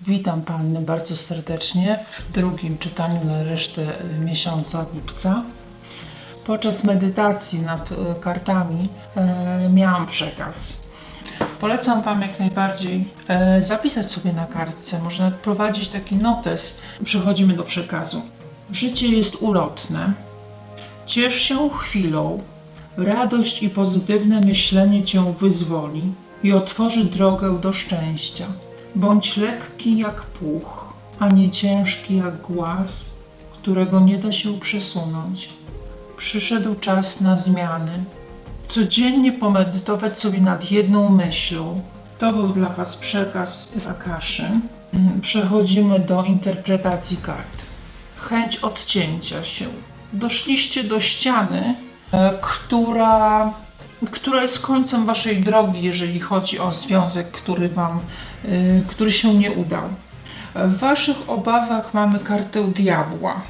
Witam Panny bardzo serdecznie w drugim czytaniu na resztę y, miesiąca lipca. Podczas medytacji nad y, kartami e, miałam przekaz. Polecam Wam jak najbardziej e, zapisać sobie na kartce, można prowadzić taki notes. Przechodzimy do przekazu. Życie jest ulotne. Ciesz się chwilą. Radość i pozytywne myślenie Cię wyzwoli i otworzy drogę do szczęścia. Bądź lekki jak puch, a nie ciężki jak głaz, którego nie da się przesunąć. Przyszedł czas na zmiany. Codziennie pomedytować sobie nad jedną myślą. To był dla Was przekaz z Akaszy. Przechodzimy do interpretacji kart. Chęć odcięcia się. Doszliście do ściany, e, która, która jest końcem Waszej drogi, jeżeli chodzi o związek, który Wam, e, który się nie udał. W Waszych obawach mamy kartę diabła.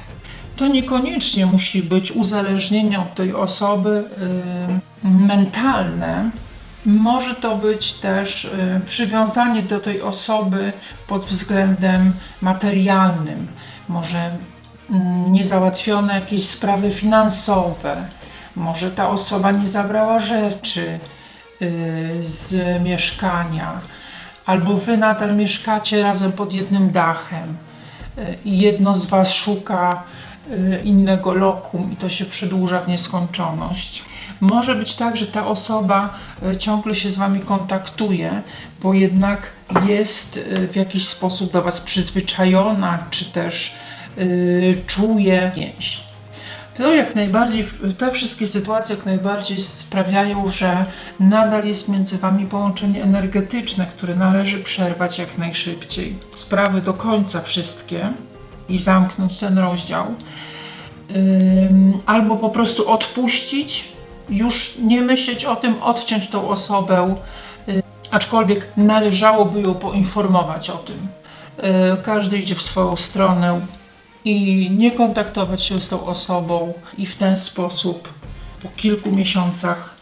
To niekoniecznie musi być uzależnienie od tej osoby y, mentalne. Może to być też y, przywiązanie do tej osoby pod względem materialnym. Może mm, niezałatwione jakieś sprawy finansowe. Może ta osoba nie zabrała rzeczy y, z mieszkania. Albo wy nadal mieszkacie razem pod jednym dachem y, i jedno z was szuka y, innego lokum i to się przedłuża w nieskończoność. Może być tak, że ta osoba ciągle się z wami kontaktuje, bo jednak jest w jakiś sposób do was przyzwyczajona, czy też czuje więź. To jak najbardziej, te wszystkie sytuacje jak najbardziej sprawiają, że nadal jest między Wami połączenie energetyczne, które należy przerwać jak najszybciej. Sprawy do końca wszystkie i zamknąć ten rozdział. Albo po prostu odpuścić, już nie myśleć o tym, odciąć tą osobę, aczkolwiek należałoby ją poinformować o tym. Każdy idzie w swoją stronę, i nie kontaktować się z tą osobą i w ten sposób po kilku miesiącach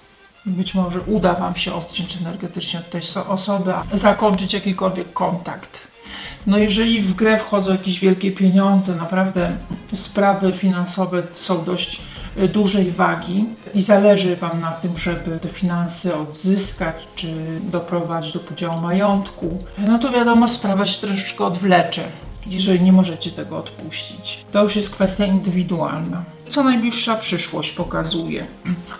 być może uda Wam się odciąć energetycznie od tej so- osoby, a zakończyć jakikolwiek kontakt. No jeżeli w grę wchodzą jakieś wielkie pieniądze, naprawdę sprawy finansowe są dość y, dużej wagi i zależy Wam na tym, żeby te finanse odzyskać, czy doprowadzić do podziału majątku, no to wiadomo, sprawa się troszeczkę odwlecze jeżeli nie możecie tego odpuścić. To już jest kwestia indywidualna. Co najbliższa przyszłość pokazuje.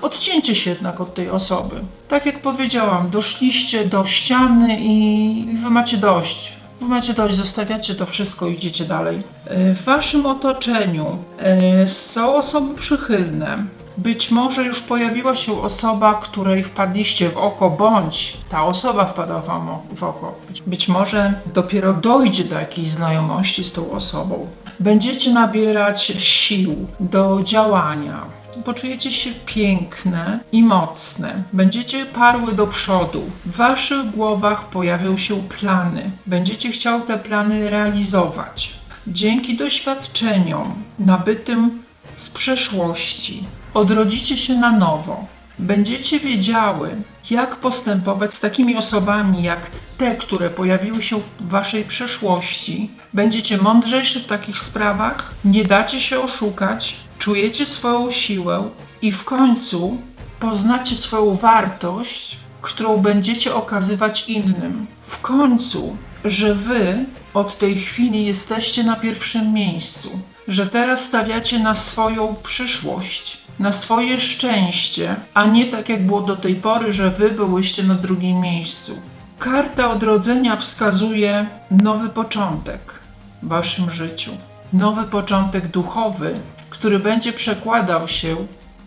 Odcięcie się jednak od tej osoby. Tak jak powiedziałam, doszliście do ściany i wy macie dość. Wy macie dość, zostawiacie to wszystko i idziecie dalej. E, W waszym otoczeniu e, są osoby przychylne. Być może już pojawiła się osoba, której wpadliście w oko, bądź ta osoba wpadła wam w oko. Być może dopiero dojdzie do jakiejś znajomości z tą osobą. Będziecie nabierać sił do działania. Poczujecie się piękne i mocne. Będziecie parły do przodu. W waszych głowach pojawią się plany. Będziecie chciał te plany realizować. Dzięki doświadczeniom nabytym z przeszłości odrodzicie się na nowo. Będziecie wiedziały, jak postępować z takimi osobami jak te, które pojawiły się w waszej przeszłości. Będziecie mądrzejsi w takich sprawach, nie dacie się oszukać, czujecie swoją siłę i w końcu poznacie swoją wartość, którą będziecie okazywać innym. W końcu, że wy od tej chwili jesteście na pierwszym miejscu, że teraz stawiacie na swoją przyszłość, na swoje szczęście, a nie tak jak było do tej pory, że wy byłyście na drugim miejscu. Karta odrodzenia wskazuje nowy początek w waszym życiu. Nowy początek duchowy, który będzie przekładał się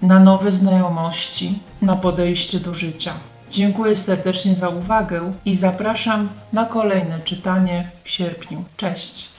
na nowe znajomości, na podejście do życia. Dziękuję serdecznie za uwagę i zapraszam na kolejne czytanie w sierpniu. Cześć!